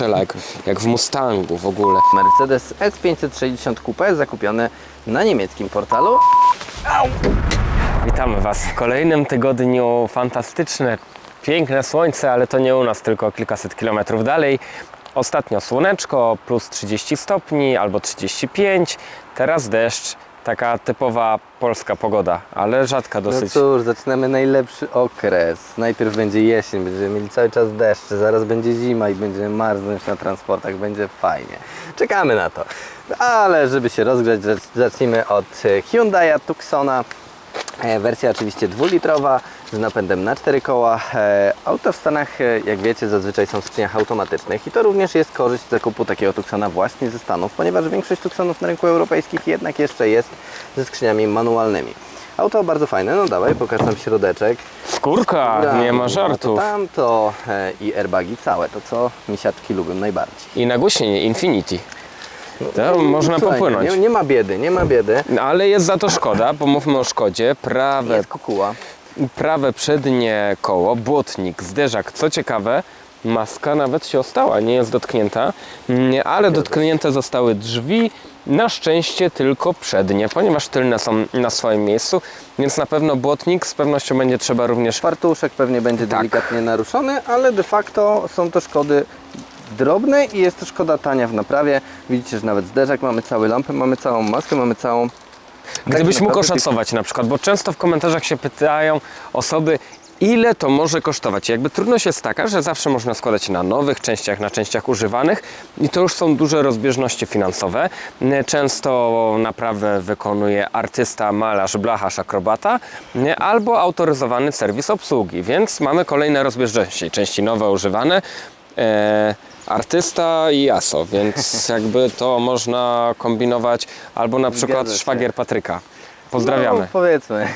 strzela, jak, jak w Mustangu w ogóle. Mercedes S560 Coupe zakupiony na niemieckim portalu. Witamy Was w kolejnym tygodniu. Fantastyczne, piękne słońce, ale to nie u nas, tylko kilkaset kilometrów dalej. Ostatnio słoneczko, plus 30 stopni albo 35, teraz deszcz. Taka typowa polska pogoda, ale rzadka No dosyć. cóż, zaczynamy najlepszy okres. Najpierw będzie jesień, będziemy mieli cały czas deszcze, zaraz będzie zima i będziemy marznąć na transportach, będzie fajnie. Czekamy na to. Ale żeby się rozgrzać, zacz- zacznijmy od e, Hyundai'a Tucsona. E, Wersja oczywiście dwulitrowa z napędem na cztery koła. E, Auta w Stanach, e, jak wiecie, zazwyczaj są w skrzyniach automatycznych i to również jest korzyść zakupu takiego Tucsona właśnie ze Stanów, ponieważ większość Tucsonów na rynku europejskich jednak jeszcze jest ze skrzyniami manualnymi. Auto bardzo fajne, no dawaj, pokaż nam środeczek. Skórka, nie ma No, żartów. To tamto e, i airbagi całe, to co misiaczki lubią najbardziej. I nagłośnienie Infinity. To można Słuchaj, popłynąć. Nie, nie ma biedy, nie ma biedy. No, Ale jest za to szkoda, bo mówmy o szkodzie. Prawe, Jest kukuła. Prawe przednie koło, błotnik, zderzak. Co ciekawe, maska nawet się ostała, nie jest dotknięta, Mm, ale dotknięte zostały drzwi. Na szczęście tylko przednie, ponieważ tylne są na swoim miejscu, więc na pewno błotnik z pewnością będzie trzeba również Fartuszek pewnie będzie Tak. delikatnie naruszony, ale de facto są to szkody drobne i jest to szkoda tania w naprawie. Widzicie, że nawet zderzak mamy cały lampę, mamy całą maskę, mamy całą... Gdybyś mógł oszacować na przykład, bo często w komentarzach się pytają osoby, ile to może kosztować. Jakby trudność jest taka, że zawsze można składać na nowych częściach, na częściach używanych i to już są duże rozbieżności finansowe. Często naprawę wykonuje artysta, malarz, blacharz, akrobata albo autoryzowany serwis obsługi, więc mamy kolejne rozbieżności. Części nowe, używane. E, artysta i ASO, więc jakby to można kombinować albo na przykład Zgadza się. szwagier Patryka. Pozdrawiamy. No, powiedzmy.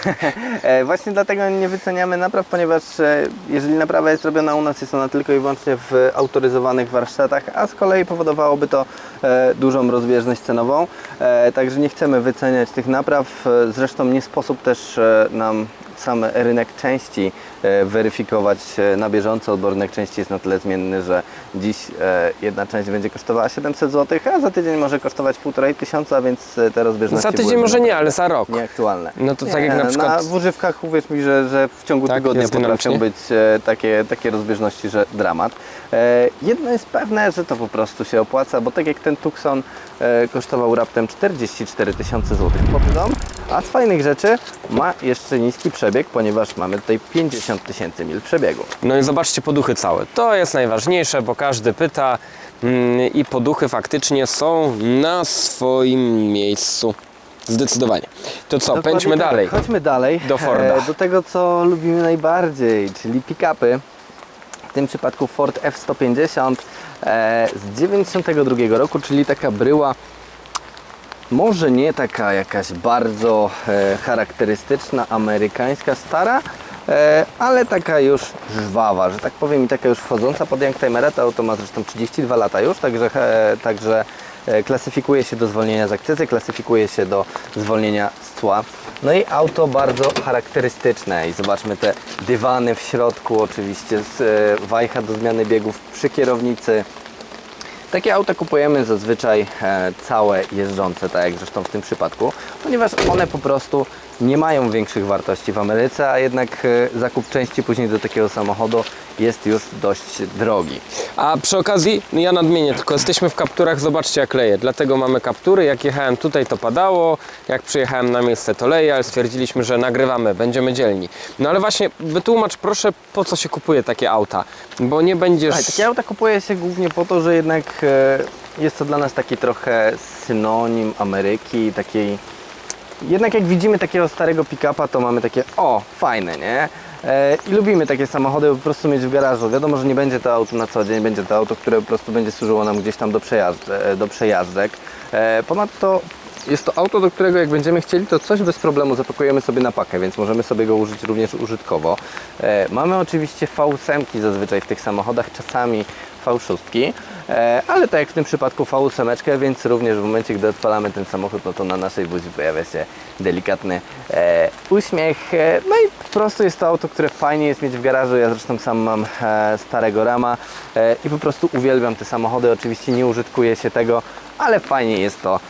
E, Właśnie dlatego nie wyceniamy napraw, ponieważ e, jeżeli naprawa jest robiona u nas, jest ona tylko i wyłącznie w autoryzowanych warsztatach, a z kolei powodowałoby to e, dużą rozbieżność cenową. E, Także nie chcemy wyceniać tych napraw. E, Zresztą nie sposób też e, nam sam rynek części e, weryfikować e, na bieżąco. Odbornek części jest na tyle zmienny, że dziś e, jedna część będzie kosztowała 700 zł, a za tydzień może kosztować 1500 tysiąca, więc e, te rozbieżności Za tydzień może nie, ale za rok. nieaktualne. No to tak jak na przykład- w używkach uwierz mi, że, że w ciągu Tak, tygodnia potrafią być e, takie, takie rozbieżności, że dramat. Jedno jest pewne, że to po prostu się opłaca, bo tak jak ten Tucson kosztował raptem 44 tysiące złotych pod dom, a z fajnych rzeczy ma jeszcze niski przebieg, ponieważ mamy tutaj 50 tysięcy mil przebiegu. No i zobaczcie poduchy całe. To jest najważniejsze, bo każdy pyta mm, i poduchy faktycznie są na swoim miejscu. Zdecydowanie. To co, Dokładnie pędźmy tak. dalej. Chodźmy dalej. Do Forda. E, do tego, co lubimy najbardziej, czyli pick-upy. W tym przypadku Ford F-150 e, z 92 roku, czyli taka bryła może nie taka jakaś bardzo e, charakterystyczna, amerykańska, stara, ale taka już żwawa, że tak powiem i taka już wchodząca pod Youngtimera. To auto ma zresztą 32 lata już, także, e, także e, klasyfikuje się do zwolnienia z akcyzy, klasyfikuje się do zwolnienia z cła. No i auto bardzo charakterystyczne i zobaczmy te dywany w środku, oczywiście z e, wajcha do zmiany biegów przy kierownicy. Takie auta kupujemy zazwyczaj e, całe jeżdżące, tak jak zresztą w tym przypadku, ponieważ one po prostu nie mają większych wartości w Ameryce, a jednak e, zakup części później do takiego samochodu jest już dość drogi. A przy okazji, ja nadmienię, tylko jesteśmy w kapturach, zobaczcie jak leje. Dlatego mamy kaptury. Jak jechałem tutaj, to padało. Jak przyjechałem na miejsce, to leje, ale stwierdziliśmy, że nagrywamy, będziemy dzielni. No ale właśnie, wytłumacz proszę, po co się kupuje takie auta. Bo nie będziesz... Słuchaj, takie auta kupuje się głównie po to, że jednak e, jest to dla nas taki trochę synonim Ameryki, takiej... Jednak jak widzimy takiego starego pick-upa, to mamy takie, o, fajne, nie? E, I lubimy takie samochody po prostu mieć w garażu. Wiadomo, że nie będzie to auto na co dzień, będzie to auto, które po prostu będzie służyło nam gdzieś tam do, przejazd, e, do przejażdżek. E, Ponadto jest to auto, do którego jak będziemy chcieli, to coś bez problemu zapakujemy sobie na pakę, więc możemy sobie go użyć również użytkowo. Mamy oczywiście V8 zazwyczaj w tych samochodach, czasami V6. e, ale tak jak w tym przypadku V8, więc również w momencie, gdy odpalamy ten samochód, no to na naszej buzi pojawia się delikatny e, uśmiech. E, no i po prostu jest to auto, które fajnie jest mieć w garażu. Ja zresztą sam mam starego Rama i po prostu uwielbiam te samochody. Oczywiście nie użytkuję się tego, ale fajnie jest to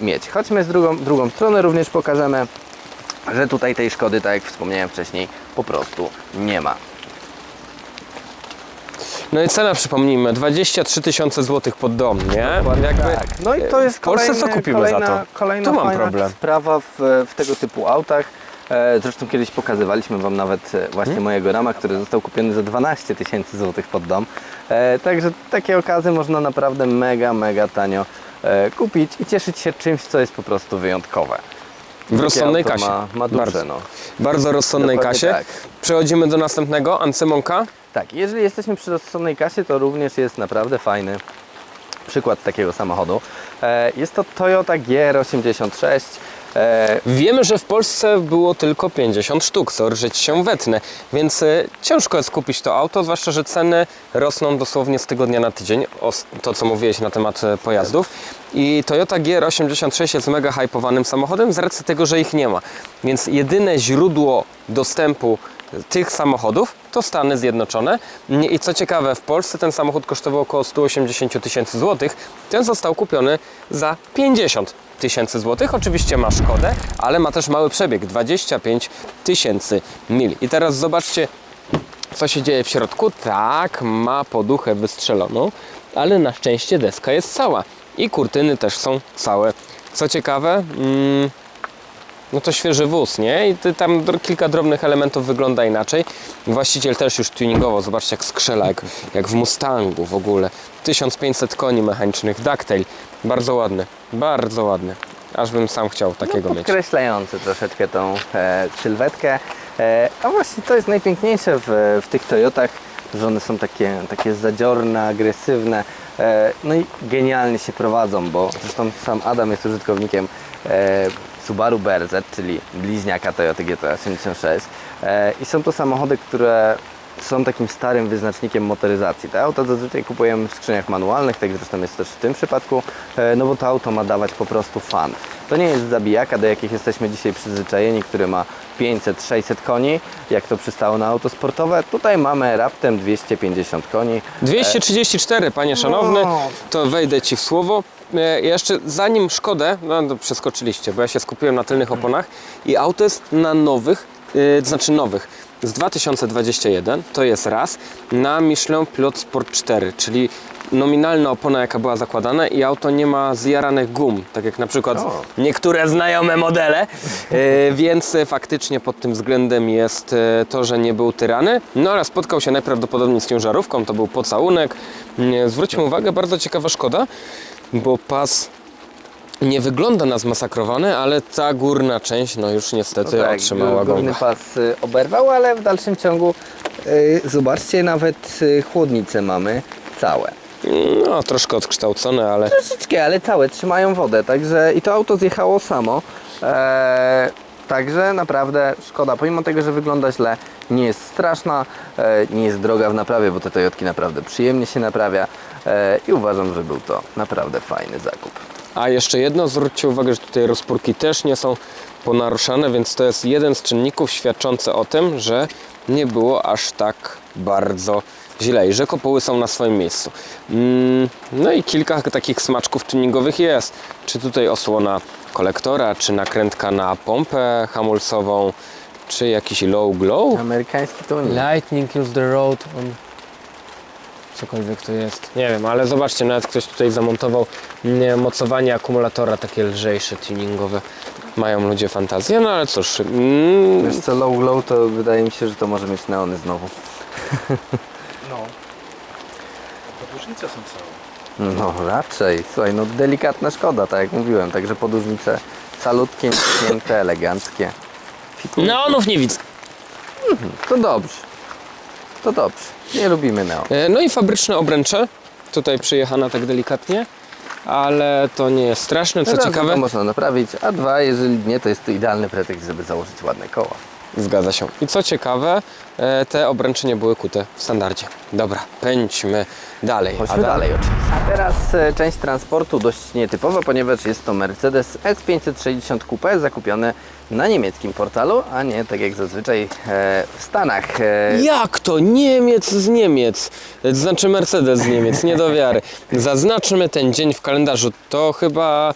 mieć. Chodźmy z drugą, drugą stronę, również pokażemy że tutaj tej szkody, tak jak wspomniałem wcześniej, po prostu nie ma. No i cena, przypomnijmy, 23 tysiące złotych pod dom, nie? Jakby, tak. No i to jest w Polsce kolejny, co kupimy kolejna, za to? Kolejna Tu mam fajna problem. sprawa w, w tego typu autach. E, Zresztą kiedyś pokazywaliśmy Wam nawet e, właśnie Hmm? mojego rama, który został kupiony za 12 tysięcy złotych pod dom. E, Także takie okazy można naprawdę mega, mega tanio e, kupić i cieszyć się czymś, co jest po prostu wyjątkowe. W rozsądnej auto kasie. Ma, ma duże, Bardzo. no. Bardzo rozsądnej Dokładnie kasie. tak. Przechodzimy do następnego, Ancymonka. Tak, jeżeli jesteśmy przy rozsądnej kasie, to również jest naprawdę fajny przykład takiego samochodu. E, Jest to Toyota GR86. E, Wiemy, że w Polsce było tylko 50 sztuk, co żyć się wetnę, więc e, ciężko jest kupić to auto, zwłaszcza, że ceny rosną dosłownie z tygodnia na tydzień, to co mówiłeś na temat pojazdów. I Toyota GR86 jest mega hypowanym samochodem z racji tego, że ich nie ma. Więc jedyne źródło dostępu tych samochodów to Stany Zjednoczone. I co ciekawe, w Polsce ten samochód kosztował około 180 tysięcy złotych. Ten został kupiony za 50 tysięcy złotych. Oczywiście ma Szkodę, ale ma też mały przebieg 25 tysięcy mil. I teraz zobaczcie, co się dzieje w środku. Tak, ma poduchę wystrzeloną, ale na szczęście deska jest cała. I kurtyny też są całe. Co ciekawe, mm, no to świeży wóz, nie? I tam kilka drobnych elementów wygląda inaczej. Właściciel też już tuningowo, zobaczcie jak skrzela, jak, jak w Mustangu w ogóle. 1500 koni mechanicznych, ducktail. Bardzo ładny, bardzo ładny. Aż bym sam chciał takiego no, mieć. podkreślający troszeczkę tą e, sylwetkę. E, a właśnie to jest najpiękniejsze w, w tych Toyotach, że one są takie, takie zadziorne, agresywne. E, no i genialnie się prowadzą, bo zresztą sam Adam jest użytkownikiem Subaru BRZ, czyli bliźniaka Toyota GT86. E, I są to samochody, które są takim starym wyznacznikiem motoryzacji. Te auta zazwyczaj kupujemy w skrzyniach manualnych, tak zresztą jest też w tym przypadku, e, no bo to auto ma dawać po prostu fan. To nie jest zabijaka, do jakich jesteśmy dzisiaj przyzwyczajeni, który ma 500-600 koni, jak to przystało na auto sportowe. Tutaj mamy raptem 250 koni. 234, panie szanowny, No. to wejdę ci w słowo. E, Jeszcze zanim Szkodę, no to przeskoczyliście, bo ja się skupiłem na tylnych oponach i auto jest na nowych, e, znaczy nowych, z 2021, to jest raz, na Michelin Pilot Sport 4, czyli nominalna opona jaka była zakładana i auto nie ma zjaranych gum, tak jak na przykład O. niektóre znajome modele, e, więc faktycznie pod tym względem jest to, że nie był tyrany. No ale spotkał się najprawdopodobniej z ciężarówką, to był pocałunek. Zwróćmy uwagę, bardzo ciekawa szkoda, bo pas nie wygląda na zmasakrowany, ale ta górna część no już niestety tak, otrzymała górny pas y, oberwał, ale w dalszym ciągu y, zobaczcie, nawet y, chłodnice mamy całe. No troszkę odkształcone, ale Troszeczkę, ale całe trzymają wodę, także i to auto zjechało samo. Eee, także naprawdę szkoda, pomimo tego, że wygląda źle, nie jest straszna, e, nie jest droga w naprawie, bo te Toyotki naprawdę przyjemnie się naprawia e, i uważam, że był to naprawdę fajny zakup. A jeszcze jedno, zwróćcie uwagę, że tutaj rozpórki też nie są ponaruszane, więc to jest jeden z czynników świadczący o tym, że nie było aż tak bardzo źle i że kopuły są na swoim miejscu. Mm, No i kilka takich smaczków tuningowych jest. Czy tutaj osłona kolektora, czy nakrętka na pompę hamulcową, czy jakiś low glow. Amerykański tuning. Lightning use the road on cokolwiek to jest. Nie wiem, ale zobaczcie, nawet ktoś tutaj zamontował nie, mocowanie akumulatora takie lżejsze, tuningowe. Mają ludzie fantazję, no ale cóż. Mm, Wiesz co, low glow to wydaje mi się, że to może mieć neony znowu. No. Podłużnice są całe. No raczej, słuchaj, no delikatna szkoda, tak jak mówiłem, także podłużnice calutkie, niśnięte, eleganckie. Fikuły. neonów nie widzę. To dobrze. To dobrze. Nie lubimy neo. E, No i fabryczne obręcze. Tutaj przyjechana tak delikatnie, ale to nie jest straszne. Co Raz, ciekawe, To można naprawić, a dwa, jeżeli nie, to jest to idealny pretekst, żeby założyć ładne koła. Zgadza się. I co ciekawe, e, te obręcze nie były kute w standardzie. Dobra, pędźmy dalej. Chodźmy Adam. dalej oczywiście. A teraz e, część transportu dość nietypowa, ponieważ jest to Mercedes S560 Coupe zakupiony na niemieckim portalu, a nie tak jak zazwyczaj e, w Stanach. Jak to? Niemiec z Niemiec. To Znaczy Mercedes z Niemiec, nie do wiary. Zaznaczmy ten dzień w kalendarzu. To chyba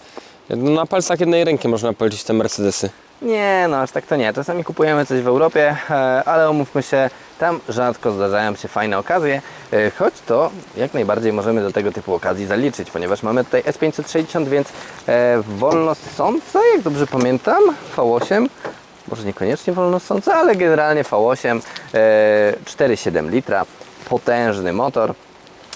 na palcach jednej ręki można policzyć te Mercedesy. Nie, no aż tak to nie. Czasami kupujemy coś w Europie, e, ale umówmy się, tam rzadko zdarzają się fajne okazje, e, choć to jak najbardziej możemy do tego typu okazji zaliczyć, ponieważ mamy tutaj S560, więc e, wolnosące, jak dobrze pamiętam, V8, może niekoniecznie wolnosące, ale generalnie V8, e, 4,7 litra, potężny motor,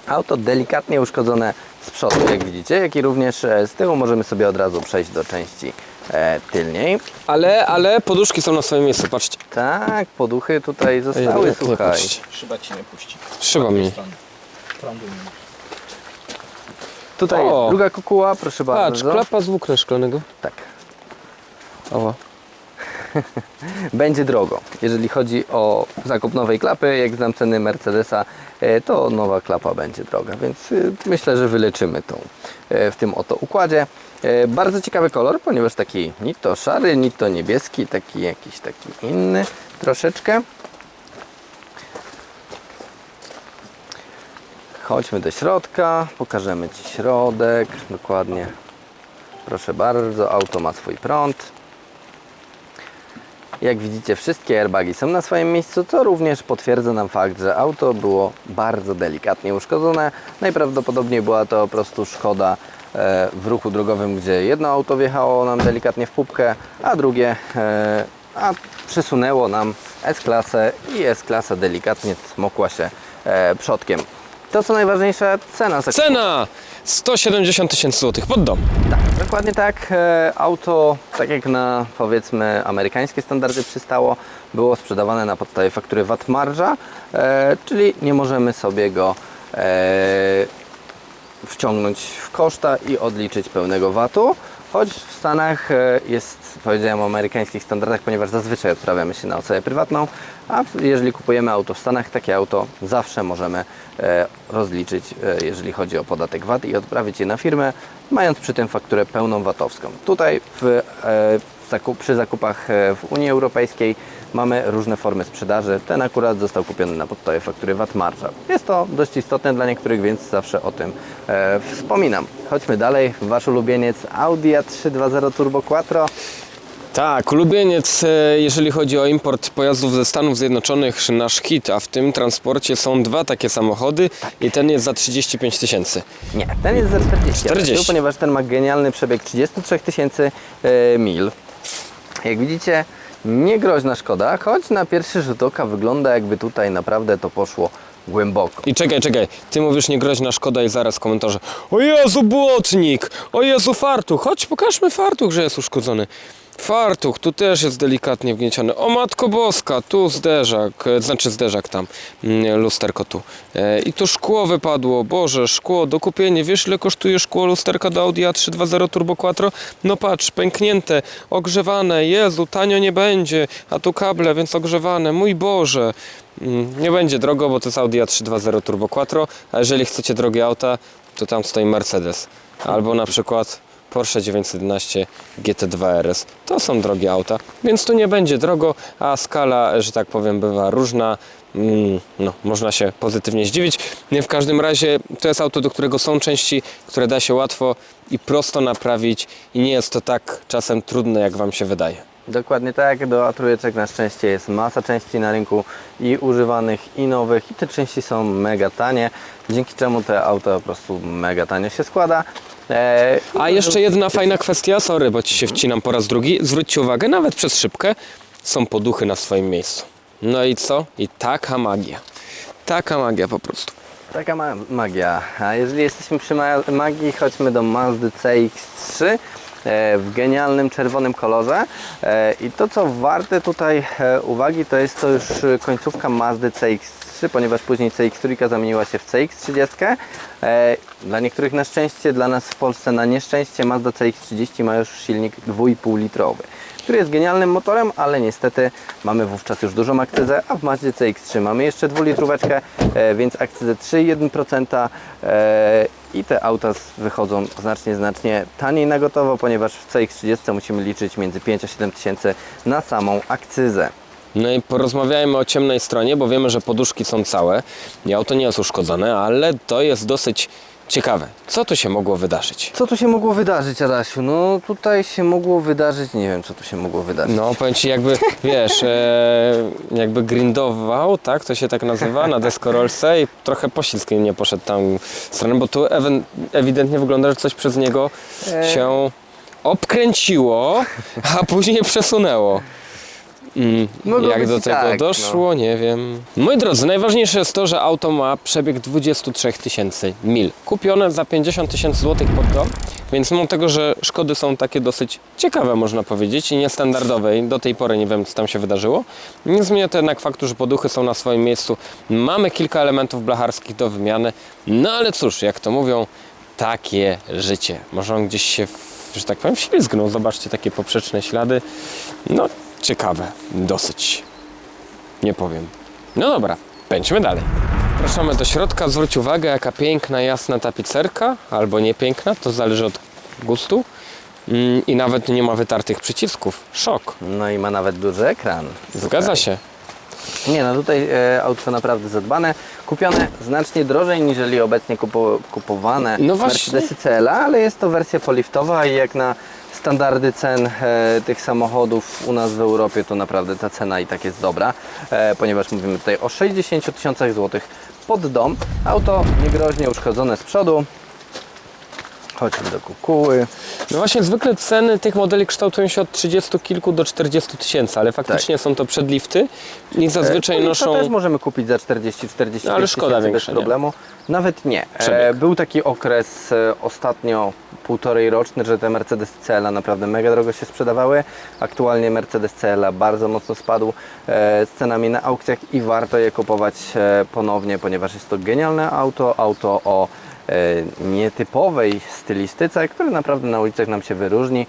Auto delikatnie uszkodzone z przodu, jak widzicie, jak i również z tyłu. Możemy sobie od razu przejść do części e, tylniej. Ale, ale poduszki są na swoim miejscu, patrzcie. Tak, poduchy tutaj zostały, Ej, słuchaj. patrzcie. Szyba ci nie puści. Szyba mi. Strony. Prądu nie ma. Tutaj O! druga kokuła, proszę Patrz, bardzo. klapa z włókna szklanego. Tak. O, Będzie drogo. Jeżeli chodzi o zakup nowej klapy, jak znam ceny Mercedesa, e, to nowa klapa będzie droga, więc y, myślę, że wyleczymy tą e, w tym oto układzie. E, Bardzo ciekawy kolor, ponieważ taki ni to szary, ni to niebieski, taki jakiś taki inny troszeczkę. Chodźmy do środka, pokażemy Ci środek, dokładnie. Proszę bardzo, auto ma swój prąd. Jak widzicie, wszystkie airbagi są na swoim miejscu, co również potwierdza nam fakt, że auto było bardzo delikatnie uszkodzone. Najprawdopodobniej była to po prostu szkoda e, w ruchu drogowym, gdzie jedno auto wjechało nam delikatnie w pupkę, a drugie e, a przesunęło nam S-klasę i S-klasa delikatnie smokła się e, przodkiem. To co najważniejsze, cena. Cena 170 tysięcy złotych pod dom. Tak, dokładnie tak. E, Auto, tak jak na powiedzmy amerykańskie standardy przystało, było sprzedawane na podstawie faktury VAT marża, e, czyli nie możemy sobie go e, wciągnąć w koszta i odliczyć pełnego VAT-u. Choć w Stanach e, jest, powiedziałem o amerykańskich standardach, ponieważ zazwyczaj odprawiamy się na ocenę prywatną, a jeżeli kupujemy auto w Stanach, takie auto zawsze możemy e, rozliczyć, e, jeżeli chodzi o podatek VAT i odprawić je na firmę, mając przy tym fakturę pełną VAT-owską. Tutaj w, przy zakupach w Unii Europejskiej mamy różne formy sprzedaży. Ten akurat został kupiony na podstawie faktury VAT marża. Jest to dość istotne dla niektórych, więc zawsze o tym wspominam. Chodźmy dalej. Wasz ulubieniec Audi A3 2.0 Turbo Quattro. Tak, ulubieniec, e, jeżeli chodzi o import pojazdów ze Stanów Zjednoczonych, nasz hit, a w tym transporcie są dwa takie samochody i ten jest za 35 tysięcy. Nie, ten jest za 40, 40. ponieważ ten ma genialny przebieg 33 tysięcy e, mil. Jak widzicie, niegroźna szkoda, choć na pierwszy rzut oka wygląda jakby tutaj naprawdę to poszło głęboko. I czekaj, czekaj, ty mówisz niegroźna szkoda i zaraz w komentarze O Jezu, błotnik! O Jezu, fartuch! Chodź, pokażmy fartuch, że jest uszkodzony. Fartuch, tu też jest delikatnie wgnieciony. O Matko Boska, tu zderzak, e, znaczy zderzak tam, mm, lusterko tu. E, I tu szkło wypadło, Boże, szkło, do kupienia. Wiesz ile kosztuje szkło lusterka do Audi A3 2.0 Turbo Quattro? No patrz, pęknięte, ogrzewane, Jezu, tanio nie będzie, a tu kable, więc ogrzewane, mój Boże. Mm, Nie będzie drogo, bo to jest Audi A3 2.0 Turbo Quattro, a jeżeli chcecie drogie auta, to tam stoi Mercedes. Albo na przykład Porsche 911 GT2 RS. To są drogie auta, więc tu nie będzie drogo, a skala, że tak powiem, bywa różna. Mm, No, można się pozytywnie zdziwić. W każdym razie to jest auto, do którego są części, które da się łatwo i prosto naprawić i nie jest to tak czasem trudne, jak Wam się wydaje. Dokładnie tak, do A3 na szczęście jest masa części na rynku i używanych i nowych i te części są mega tanie, dzięki czemu te auto po prostu mega tanio się składa. E, A jeszcze jedna fajna kwestia, sorry, bo ci się wcinam po raz drugi. Zwróćcie uwagę, nawet przez szybkę są poduchy na swoim miejscu. No i co? I taka magia. Taka magia po prostu. Taka ma magia. A jeżeli jesteśmy przy ma magii, chodźmy do Mazdy CX-3 e, w genialnym czerwonym kolorze. E, I to co warte tutaj uwagi, to jest to już końcówka Mazdy CX-3, ponieważ później CX-3 zamieniła się w CX-30. E, Dla niektórych na szczęście, dla nas w Polsce na nieszczęście Mazda CX-30 ma już silnik 2,5 litrowy. który jest genialnym motorem, ale niestety mamy wówczas już dużą akcyzę, a w Mazdzie CX-3 mamy jeszcze dwulitróweczkę, e, więc akcyzę 3,1% e, i te auta wychodzą znacznie, znacznie taniej na gotowo, ponieważ w CX-30 musimy liczyć między 5 a 7 tysięcy na samą akcyzę. No i porozmawiajmy o ciemnej stronie, bo wiemy, że poduszki są całe i auto nie jest uszkodzone, ale to jest dosyć ciekawe. Co tu się mogło wydarzyć? Co tu się mogło wydarzyć, Adasiu? No tutaj się mogło wydarzyć, nie wiem co tu się mogło wydarzyć. No, powiem Ci, jakby, wiesz, e, jakby grindował, tak, to się tak nazywa, na deskorolce i trochę poślizg nie poszedł tam w stronę, bo tu ewen- ewidentnie wygląda, że coś przez niego E. się obkręciło, a później przesunęło. Mogło jak być do i tego tak, doszło, nie wiem. Moi drodzy, najważniejsze jest to, że auto ma przebieg 23 tysięcy mil. Kupione za 50 tysięcy złotych pod dom, więc mimo tego, że szkody są takie dosyć ciekawe, można powiedzieć, i niestandardowe, i do tej pory nie wiem, co tam się wydarzyło, nie zmienia to jednak faktu, że poduchy są na swoim miejscu. Mamy kilka elementów blacharskich do wymiany, no ale cóż, jak to mówią, takie życie. Może on gdzieś się, że tak powiem, ślizgnął. Zobaczcie takie poprzeczne ślady. No, ciekawe, dosyć. Nie powiem. No dobra, pędźmy dalej. Zapraszamy do środka. Zwróć uwagę, jaka piękna, jasna tapicerka, albo nie piękna, to zależy od gustu. Mm, I nawet nie ma wytartych przycisków. Szok. No i ma nawet duży ekran. Zgadza się. Nie no, tutaj e, autko naprawdę zadbane. Kupione znacznie drożej niż obecnie kupo, kupowane No właśnie. Mercedesy CLA, ale jest to wersja poliftowa i jak na standardy cen e, tych samochodów u nas w Europie, to naprawdę ta cena i tak jest dobra, e, ponieważ mówimy tutaj o 60 tysiącach złotych pod dom. Auto niegroźnie uszkodzone z przodu. Chodźmy do kukuły. No właśnie, zwykle ceny tych modeli kształtują się od 30 kilku do 40 tysięcy, ale faktycznie są to przedlifty i zazwyczaj E, To noszą... też możemy kupić za 40-40 No, ale szkoda bez większa, nie? problemu. Nawet nie. E, Przebieg. był taki okres e, ostatnio półtorej roczny, że te Mercedes CLA naprawdę mega drogo się sprzedawały. Aktualnie Mercedes CLA bardzo mocno spadł e, z cenami na aukcjach i warto je kupować e, ponownie, ponieważ jest to genialne auto, auto o e, nietypowej stylistyce, które naprawdę na ulicach nam się wyróżni.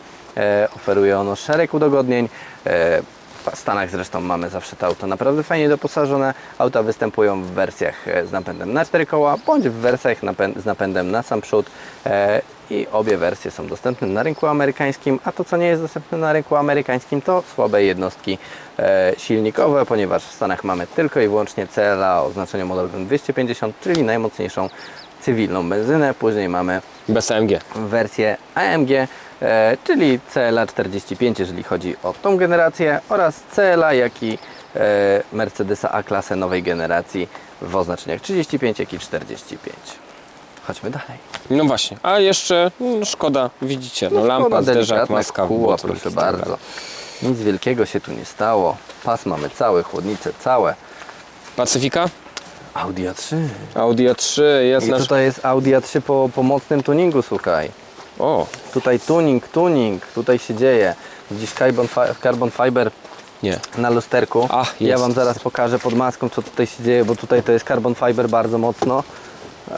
Oferuje ono szereg udogodnień. W Stanach zresztą mamy zawsze to auto naprawdę fajnie doposażone. Auta występują w wersjach z napędem na cztery koła, bądź w wersjach z napędem na sam przód. I obie wersje są dostępne na rynku amerykańskim, a to co nie jest dostępne na rynku amerykańskim to słabe jednostki e, silnikowe, ponieważ w Stanach mamy tylko i wyłącznie CLA o oznaczeniu modelowym 250, czyli najmocniejszą cywilną benzynę. Później mamy Bez AMG. wersję AMG, e, czyli CLA 45, jeżeli chodzi o tą generację, oraz CLA, jak i e, Mercedesa A-klasę nowej generacji w oznaczeniach 35, jak i 45. Chodźmy dalej. No właśnie, a jeszcze no, szkoda, widzicie, no, lampa, szkoda, zderzak, maska, kóła, błotnik proszę i tak bardzo. Nic wielkiego się tu nie stało. Pas mamy cały, chłodnice całe. Pacyfika? Audi A3. Audi A3 jest I nasz... tutaj jest Audi A3 po, po mocnym tuningu, słuchaj. O, Tutaj tuning, tuning, tutaj się dzieje. Dziś carbon, fi- carbon fiber nie. na lusterku. Ach, ja jest. Wam zaraz pokażę pod maską, co tutaj się dzieje, bo tutaj to jest carbon fiber bardzo mocno. Eee,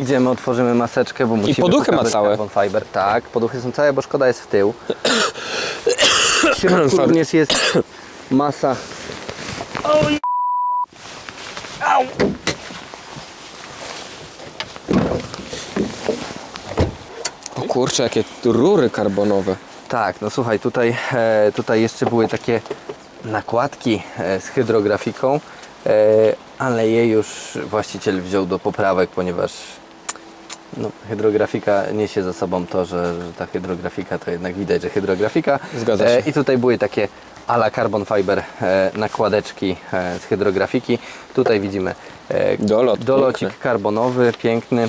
idziemy, otworzymy maseczkę, bo musimy poduchy ma pokazać całe. Carbon fiber. Tak, poduchy są całe, bo szkoda jest w tył. W środku Sorry. również jest masa. O kurczę, jakie tu rury karbonowe. Tak, no słuchaj, tutaj, e, tutaj jeszcze były takie nakładki e, z hydrografiką, e, ale je już właściciel wziął do poprawek, ponieważ no, hydrografika niesie za sobą to, że, że ta hydrografika to jednak widać, że hydrografika. Zgadza się. E, I tutaj były takie ala carbon fiber e, nakładeczki e, z hydrografiki. Tutaj widzimy e, Dolot dolocik piękny. karbonowy, piękny.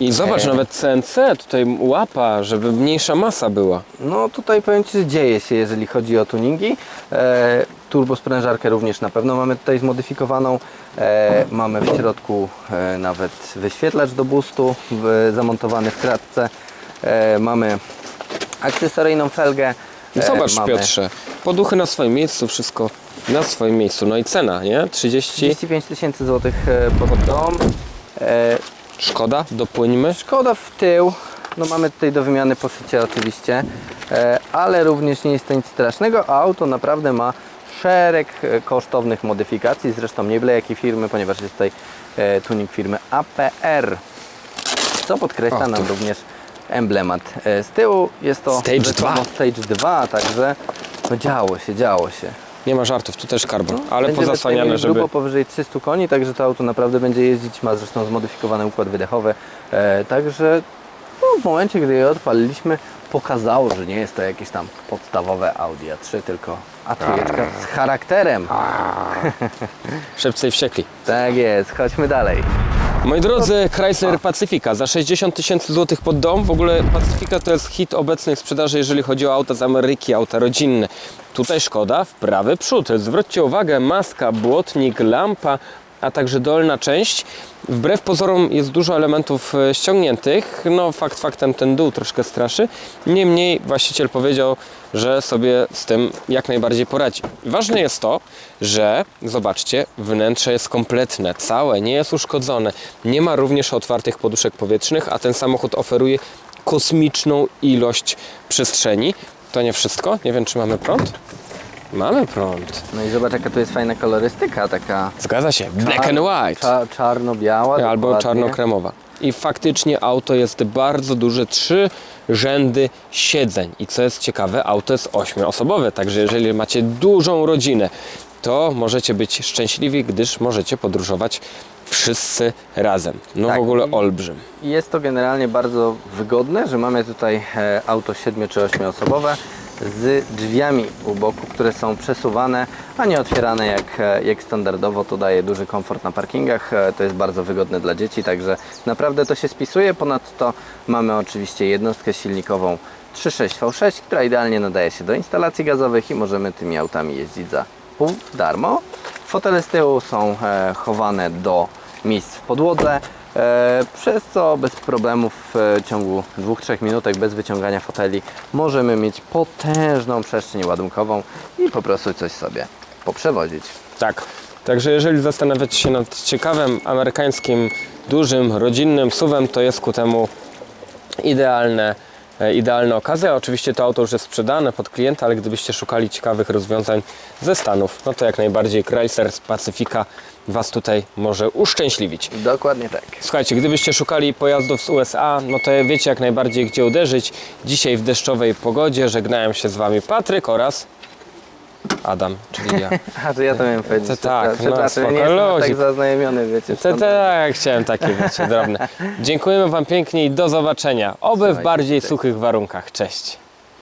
I zobacz, nawet CNC tutaj łapa, żeby mniejsza masa była. No tutaj powiem Ci, że dzieje się, jeżeli chodzi o tuningi. E, turbosprężarkę również na pewno mamy tutaj zmodyfikowaną. E, mamy w środku e, nawet wyświetlacz do boostu w, zamontowany w kratce. E, mamy akcesoryjną felgę. E, zobacz mamy Piotrze, poduchy na swoim miejscu, wszystko na swoim miejscu. No i cena, nie? 30. 35 tysięcy złotych e, pod dom. E, Szkoda, dopłyńmy. Szkoda w tył. No mamy tutaj do wymiany poszycie oczywiście. e, ale również nie jest to nic strasznego, a auto naprawdę ma szereg e, kosztownych modyfikacji, zresztą nie byle jakiej firmy, ponieważ jest tutaj e, tuning firmy APR, co podkreśla O, nam również emblemat. Z tyłu jest to Stage rzekomo 2. Stage 2, także no działo się, działo się. Nie ma żartów, tu też karbon, ale Będziemy tutaj pozasłaniane, żeby... grubo powyżej 300 koni, także to auto naprawdę będzie jeździć, ma zresztą zmodyfikowany układ wydechowy, e, także no, w momencie, gdy je odpaliliśmy, pokazało, że nie jest to jakieś tam podstawowe Audi A3, tylko A3 z charakterem. Szybcy i wściekli. Tak jest, chodźmy dalej. Moi drodzy, Chrysler Pacifica za 60 tysięcy złotych pod dom. W ogóle Pacifica to jest hit obecnej sprzedaży, jeżeli chodzi o auta z Ameryki, auta rodzinne. Tutaj szkoda w prawy przód. Zwróćcie uwagę, maska, błotnik, lampa, a także dolna część. Wbrew pozorom jest dużo elementów e, ściągniętych. No fakt faktem ten dół troszkę straszy. Niemniej właściciel powiedział, że sobie z tym jak najbardziej poradzi. Ważne jest to, że zobaczcie, wnętrze jest kompletne, całe, nie jest uszkodzone. Nie ma również otwartych poduszek powietrznych, a ten samochód oferuje kosmiczną ilość przestrzeni. To nie wszystko. Nie wiem, czy mamy prąd? Mamy prąd. No i zobacz, jaka tu jest fajna kolorystyka, taka Zgadza się. Black and white. cza- czarno-biała. Albo dokładnie. czarno-kremowa. I faktycznie auto jest bardzo duże, trzy rzędy siedzeń. I co jest ciekawe, auto jest ośmioosobowe, także jeżeli macie dużą rodzinę, to możecie być szczęśliwi, gdyż możecie podróżować wszyscy razem. No Tak. w ogóle olbrzym. Jest to generalnie bardzo wygodne, że mamy tutaj e, auto 7 czy 8 osobowe z drzwiami u boku, które są przesuwane, a nie otwierane jak, e, jak standardowo. To daje duży komfort na parkingach. E, To jest bardzo wygodne dla dzieci, także naprawdę to się spisuje. Ponadto mamy oczywiście jednostkę silnikową 3.6 V6, która idealnie nadaje się do instalacji gazowych i możemy tymi autami jeździć za pół darmo. Fotele z tyłu są chowane do miejsc w podłodze, e, przez co bez problemów w ciągu 2-3 minutek bez wyciągania foteli możemy mieć potężną przestrzeń ładunkową i po prostu coś sobie poprzewozić. Tak. Także jeżeli zastanawiacie się nad ciekawym amerykańskim, dużym, rodzinnym suwem, to jest ku temu idealne, e, idealna okazja. Oczywiście to auto już jest sprzedane pod klienta, ale gdybyście szukali ciekawych rozwiązań ze Stanów, no to jak najbardziej Chrysler z Pacyfika Was tutaj może uszczęśliwić. Dokładnie tak. Słuchajcie, gdybyście szukali pojazdów z USA, no to wiecie jak najbardziej gdzie uderzyć. Dzisiaj w deszczowej pogodzie żegnają się z Wami Patryk oraz Adam, czyli ja. A, że ja to miałem powiedzieć. To tak, no, spoko, nie jestem aż tak zaznajomiony, wiecie. To tak, chciałem takie, wiecie, drobne. Dziękujemy Wam pięknie i do zobaczenia. Oby w bardziej suchych warunkach. Cześć.